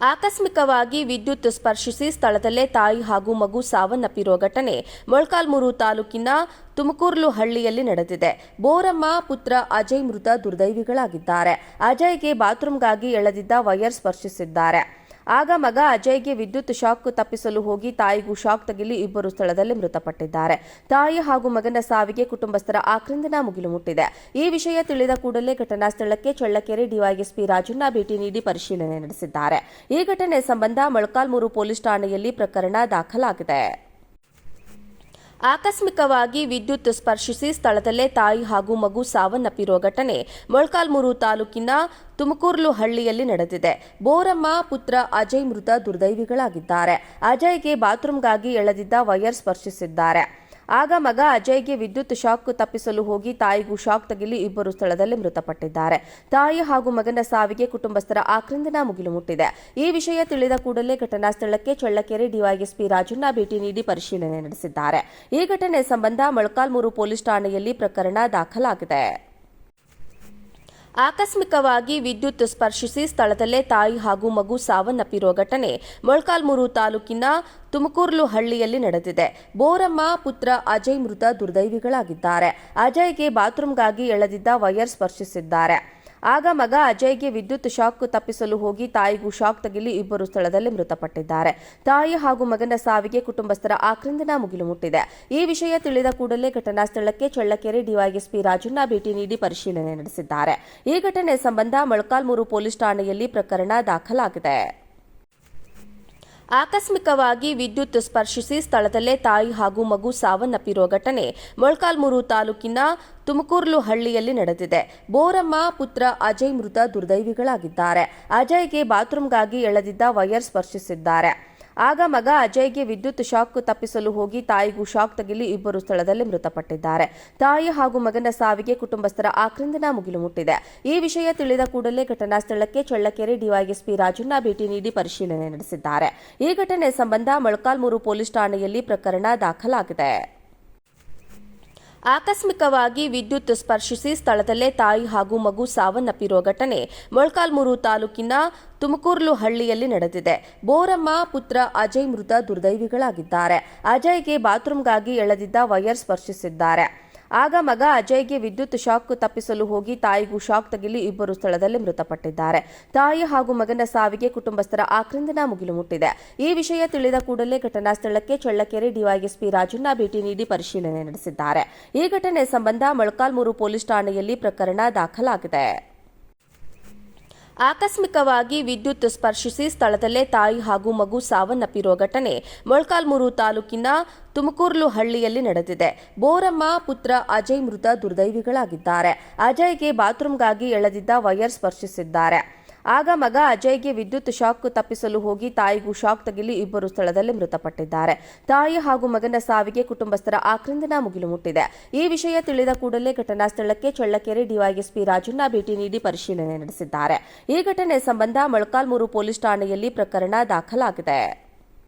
ಆಕಸ್ಮಿಕವಾಗಿ ವಿದ್ಯುತ್ ಸ್ಪರ್ಶಿಸಿ ಸ್ಥಳದಲ್ಲೇ ತಾಯಿ ಹಾಗೂ ಮಗು ಸಾವನ್ನಪ್ಪಿರುವ ಘಟನೆ ಮೊಳಕಾಲ್ಮೂರು ತಾಲೂಕಿನ ತುಮಕೂರ್ಲು ಹಳ್ಳಿಯಲ್ಲಿ ನಡೆದಿದೆ. ಬೋರಮ್ಮ ಪುತ್ರ ಅಜಯ್ ಮೃತ ದುರ್ದೈವಿಗಳಾಗಿದ್ದಾರೆ. ಅಜಯ್ಗೆ ಬಾತ್ರೂಮ್ಗಾಗಿ ಎಳೆದಿದ್ದ ವೈರ್ ಸ್ಪರ್ಶಿಸಿದ್ದಾರೆ. ಆಗ ಮಗ ಅಜಯ್ಗೆ ವಿದ್ಯುತ್ ಶಾಕ್ ತಪ್ಪಿಸಲು ಹೋಗಿ ತಾಯಿಗೂ ಶಾಕ್ ತಗಿಲಿ ಇಬ್ಬರು ಸ್ಥಳದಲ್ಲಿ ಮೃತಪಟ್ಟಿದ್ದಾರೆ. ತಾಯಿ ಹಾಗೂ ಮಗನ ಸಾವಿಗೆ ಕುಟುಂಬಸ್ಥರ ಆಕ್ರಂದನ ಮುಗಿಲು ಮುಟ್ಟಿದೆ. ಈ ವಿಷಯ ತಿಳಿದ ಕೂಡಲೇ ಘಟನಾ ಸ್ಥಳಕ್ಕೆ ಚಳ್ಳಕೆರೆ ಡಿವೈಎಸ್ಪಿ ರಾಜಣ್ಣ ಭೇಟಿ ನೀಡಿ ಪರಿಶೀಲನೆ ನಡೆಸಿದ್ದಾರೆ. ಈ ಘಟನೆ ಸಂಬಂಧ ಮೊಳಕಾಲ್ಮೂರು ಪೊಲೀಸ್ ಠಾಣೆಯಲ್ಲಿ ಪ್ರಕರಣ ದಾಖಲಾಗಿದೆ. ಆಕಸ್ಮಿಕವಾಗಿ ವಿದ್ಯುತ್ ಸ್ಪರ್ಶಿಸಿ ಸ್ಥಳದಲ್ಲೇ ತಾಯಿ ಹಾಗೂ ಮಗು ಸಾವನ್ನಪ್ಪಿರುವ ಘಟನೆ ಮೊಳಕಾಲ್ಮೂರು ತಾಲೂಕಿನ ತುಮಕೂರ್ಲು ಹಳ್ಳಿಯಲ್ಲಿ ನಡೆದಿದೆ. ಬೋರಮ್ಮ ಪುತ್ರ ಅಜಯ್ ಮೃತ ದುರ್ದೈವಿಗಳಾಗಿದ್ದಾರೆ. ಅಜಯ್ಗೆ ಬಾತ್ರೂಮ್ಗಾಗಿ ಎಳೆದಿದ್ದ ವೈರ್ ಸ್ಪರ್ಶಿಸಿದ್ದಾರೆ. ಆಗ ಮಗ ಅಜಯ್ಗೆ ವಿದ್ಯುತ್ ಶಾಕ್ ತಪ್ಪಿಸಲು ಹೋಗಿ ತಾಯಿಗೂ ಶಾಕ್ ತಗಿಲಿ ಇಬ್ಬರು ಸ್ಥಳದಲ್ಲಿ ಮೃತಪಟ್ಟಿದ್ದಾರೆ. ತಾಯಿ ಹಾಗೂ ಮಗನ ಸಾವಿಗೆ ಕುಟುಂಬಸ್ಥರ ಆಕ್ರಂದನ ಮುಗಿಲು ಮುಟ್ಟಿದೆ. ಈ ವಿಷಯ ತಿಳಿದ ಕೂಡಲೇ ಘಟನಾ ಸ್ಥಳಕ್ಕೆ ಚಳ್ಳಕೆರೆ ಡಿವೈಎಸ್ಪಿ ರಾಜಣ್ಣ ಭೇಟಿ ನೀಡಿ ಪರಿಶೀಲನೆ ನಡೆಸಿದ್ದಾರೆ. ಈ ಘಟನೆ ಸಂಬಂಧ ಮೊಳಕಾಲ್ಮೂರು ಪೊಲೀಸ್ ಠಾಣೆಯಲ್ಲಿ ಪ್ರಕರಣ ದಾಖಲಾಗಿದೆ. ಆಕಸ್ಮಿಕವಾಗಿ ವಿದ್ಯುತ್ ಸ್ಪರ್ಶಿಸಿ ಸ್ಥಳದಲ್ಲೇ ತಾಯಿ ಹಾಗೂ ಮಗು ಸಾವನ್ನಪ್ಪಿರುವ ಘಟನೆ ಮೊಳಕಾಲ್ಮೂರು ತಾಲೂಕಿನ ತುಮಕೂರ್ಲು ಹಳ್ಳಿಯಲ್ಲಿ ನಡೆದಿದೆ. ಬೋರಮ್ಮ ಪುತ್ರ ಅಜಯ್ ಮೃತ ದುರ್ದೈವಿಗಳಾಗಿದ್ದಾರೆ. ಅಜಯ್ಗೆ ಬಾತ್ರೂಮ್ಗಾಗಿ ಎಳೆದಿದ್ದ ವೈರ್ ಸ್ಪರ್ಶಿಸಿದ್ದಾರೆ. ಆಗ ಮಗ ಅಜಯ್ಗೆ ವಿದ್ಯುತ್ ಶಾಕ್ ತಪ್ಪಿಸಲು ಹೋಗಿ ತಾಯಿಗೂ ಶಾಕ್ ತಗಿಲಿ ಇಬ್ಬರು ಸ್ಥಳದಲ್ಲಿ ಮೃತಪಟ್ಟಿದ್ದಾರೆ. ತಾಯಿ ಹಾಗೂ ಮಗನ ಸಾವಿಗೆ ಕುಟುಂಬಸ್ಥರ ಆಕ್ರಂದನ ಮುಗಿಲು ಮುಟ್ಟಿದೆ. ಈ ವಿಷಯ ತಿಳಿದ ಕೂಡಲೇ ಘಟನಾ ಸ್ಥಳಕ್ಕೆ ಚಳ್ಳಕೆರೆ ಡಿವೈಎಸ್ಪಿ ರಾಜಣ್ಣ ಭೇಟಿ ನೀಡಿ ಪರಿಶೀಲನೆ ನಡೆಸಿದ್ದಾರೆ. ಈ ಘಟನೆ ಸಂಬಂಧ ಮೊಳಕಾಲ್ಮೂರು ಪೊಲೀಸ್ ಠಾಣೆಯಲ್ಲಿ ಪ್ರಕರಣ ದಾಖಲಾಗಿದೆ. ಆಕಸ್ಮಿಕವಾಗಿ ವಿದ್ಯುತ್ ಸ್ಪರ್ಶಿಸಿ ಸ್ಥಳದಲ್ಲೇ ತಾಯಿ ಹಾಗೂ ಮಗು ಸಾವನ್ನಪ್ಪಿರುವ ಘಟನೆ ಮೊಳಕಾಲ್ಮೂರು ತಾಲೂಕಿನ ತುಮಕೂರ್ಲು ಹಳ್ಳಿಯಲ್ಲಿ ನಡೆದಿದೆ. ಬೋರಮ್ಮ ಪುತ್ರ ಅಜಯ್ ಮೃತ ದುರ್ದೈವಿಗಳಾಗಿದ್ದಾರೆ. ಅಜಯ್ಗೆ ಬಾತ್ರೂಮ್ಗಾಗಿ ಎಳೆದಿದ್ದ ವೈರ್ ಸ್ಪರ್ಶಿಸಿದ್ದಾರೆ. ಆಗ ಮಗ ಅಜಯ್ಗೆ ವಿದ್ಯುತ್ ಶಾಕ್ ತಪ್ಪಿಸಲು ಹೋಗಿ ತಾಯಿಗೂ ಶಾಕ್ ತಗಿಲಿ ಇಬ್ಬರು ಸ್ಥಳದಲ್ಲಿ ಮೃತಪಟ್ಟಿದ್ದಾರೆ. ತಾಯಿ ಹಾಗೂ ಮಗನ ಸಾವಿಗೆ ಕುಟುಂಬಸ್ಥರ ಆಕ್ರಂದನ ಮುಗಿಲು ಮುಟ್ಟಿದೆ. ಈ ವಿಷಯ ತಿಳಿದ ಕೂಡಲೇ ಘಟನಾ ಸ್ಥಳಕ್ಕೆ ಚಳ್ಳಕೆರೆ ಡಿವೈಎಸ್ಪಿ ರಾಜಣ್ಣ ಭೇಟಿ ನೀಡಿ ಪರಿಶೀಲನೆ ನಡೆಸಿದ್ದಾರೆ. ಈ ಘಟನೆ ಸಂಬಂಧ ಮೊಳಕಾಲ್ಮೂರು ಪೊಲೀಸ್ ಠಾಣೆಯಲ್ಲಿ ಪ್ರಕರಣ ದಾಖಲಾಗಿದೆ. ಆಕಸ್ಮಿಕವಾಗಿ ವಿದ್ಯುತ್ ಸ್ಪರ್ಶಿಸಿ ಸ್ಥಳದಲ್ಲೇ ತಾಯಿ ಹಾಗೂ ಮಗು ಸಾವನ್ನಪ್ಪಿರುವ ಘಟನೆ ಮೊಳಕಾಲ್ಮೂರು ತಾಲೂಕಿನ ತುಮಕೂರ್ಲು ಹಳ್ಳಿಯಲ್ಲಿ ನಡೆದಿದೆ. ಬೋರಮ್ಮ ಪುತ್ರ ಅಜಯ್ ಮೃತ ದುರ್ದೈವಿಗಳಾಗಿದ್ದಾರೆ. ಅಜಯ್ಗೆ ಬಾತ್ರೂಮ್ಗಾಗಿ ಎಳೆದಿದ್ದ ವೈರ್ ಸ್ಪರ್ಶಿಸಿದ್ದಾರೆ. ಆಗ ಮಗ ಅಜಯ್ಗೆ ವಿದ್ಯುತ್ ಶಾಕ್ ತಪ್ಪಿಸಲು ಹೋಗಿ ತಾಯಿಗೂ ಶಾಕ್ ತಗಿಲಿ ಇಬ್ಬರು ಸ್ಥಳದಲ್ಲಿ ಮೃತಪಟ್ಟಿದ್ದಾರೆ. ತಾಯಿ ಹಾಗೂ ಮಗನ ಸಾವಿಗೆ ಕುಟುಂಬಸ್ಥರ ಆಕ್ರಂದನ ಮುಗಿಲು ಮುಟ್ಟಿದೆ. ಈ ವಿಷಯ ತಿಳಿದ ಕೂಡಲೇ ಘಟನಾ ಸ್ಥಳಕ್ಕೆ ಚಳ್ಳಕೆರೆ ಡಿವೈಎಸ್ಪಿ ರಾಜಣ್ಣ ಭೇಟಿ ನೀಡಿ ಪರಿಶೀಲನೆ ನಡೆಸಿದ್ದಾರೆ. ಈ ಘಟನೆ ಸಂಬಂಧ ಮೊಳಕಾಲ್ಮೂರು ಪೊಲೀಸ್ ಠಾಣೆಯಲ್ಲಿ ಪ್ರಕರಣ ದಾಖಲಾಗಿದೆ. ಆಕಸ್ಮಿಕವಾಗಿ ವಿದ್ಯುತ್ ಸ್ಪರ್ಶಿಸಿ ಸ್ಥಳದಲ್ಲೇ ತಾಯಿ ಹಾಗೂ ಮಗು ಸಾವನ್ನಪ್ಪಿರುವ ಘಟನೆ ಮೊಳಕಾಲ್ಮೂರು ತಾಲೂಕಿನ ತುಮಕೂರ್ಲು ಹಳ್ಳಿಯಲ್ಲಿ ನಡೆದಿದೆ. ಬೋರಮ್ಮ ಪುತ್ರ ಅಜಯ್ ಮೃತ ದುರ್ದೈವಿಗಳಾಗಿದ್ದಾರೆ. ಅಜಯ್ಗೆ ಬಾತ್ರೂಮ್ಗಾಗಿ ಎಳೆದಿದ್ದ ವೈರ್ ಸ್ಪರ್ಶಿಸಿದ್ದಾರೆ. ಆಗ ಮಗ ಅಜಯ್ಗೆ ವಿದ್ಯುತ್ ಶಾಕ್ ತಪ್ಪಿಸಲು ಹೋಗಿ ತಾಯಿಗೂ ಶಾಕ್ ತಗಿಲಿ ಇಬ್ಬರು ಸ್ಥಳದಲ್ಲಿ ಮೃತಪಟ್ಟಿದ್ದಾರೆ. ತಾಯಿ ಹಾಗೂ ಮಗನ ಸಾವಿಗೆ ಕುಟುಂಬಸ್ಥರ ಆಕ್ರಂದನ ಮುಗಿಲು ಮುಟ್ಟಿದೆ. ಈ ವಿಷಯ ತಿಳಿದ ಕೂಡಲೇ ಘಟನಾ ಸ್ಥಳಕ್ಕೆ ಚಳ್ಳಕೆರೆ ಡಿವೈಎಸ್ಪಿ ರಾಜಣ್ಣ ಭೇಟಿ ನೀಡಿ ಪರಿಶೀಲನೆ ನಡೆಸಿದ್ದಾರೆ. ಈ ಘಟನೆ ಸಂಬಂಧ ಮೊಳಕಾಲ್ಮೂರು ಪೊಲೀಸ್ ಠಾಣೆಯಲ್ಲಿ ಪ್ರಕರಣ ದಾಖಲಾಗಿದೆ.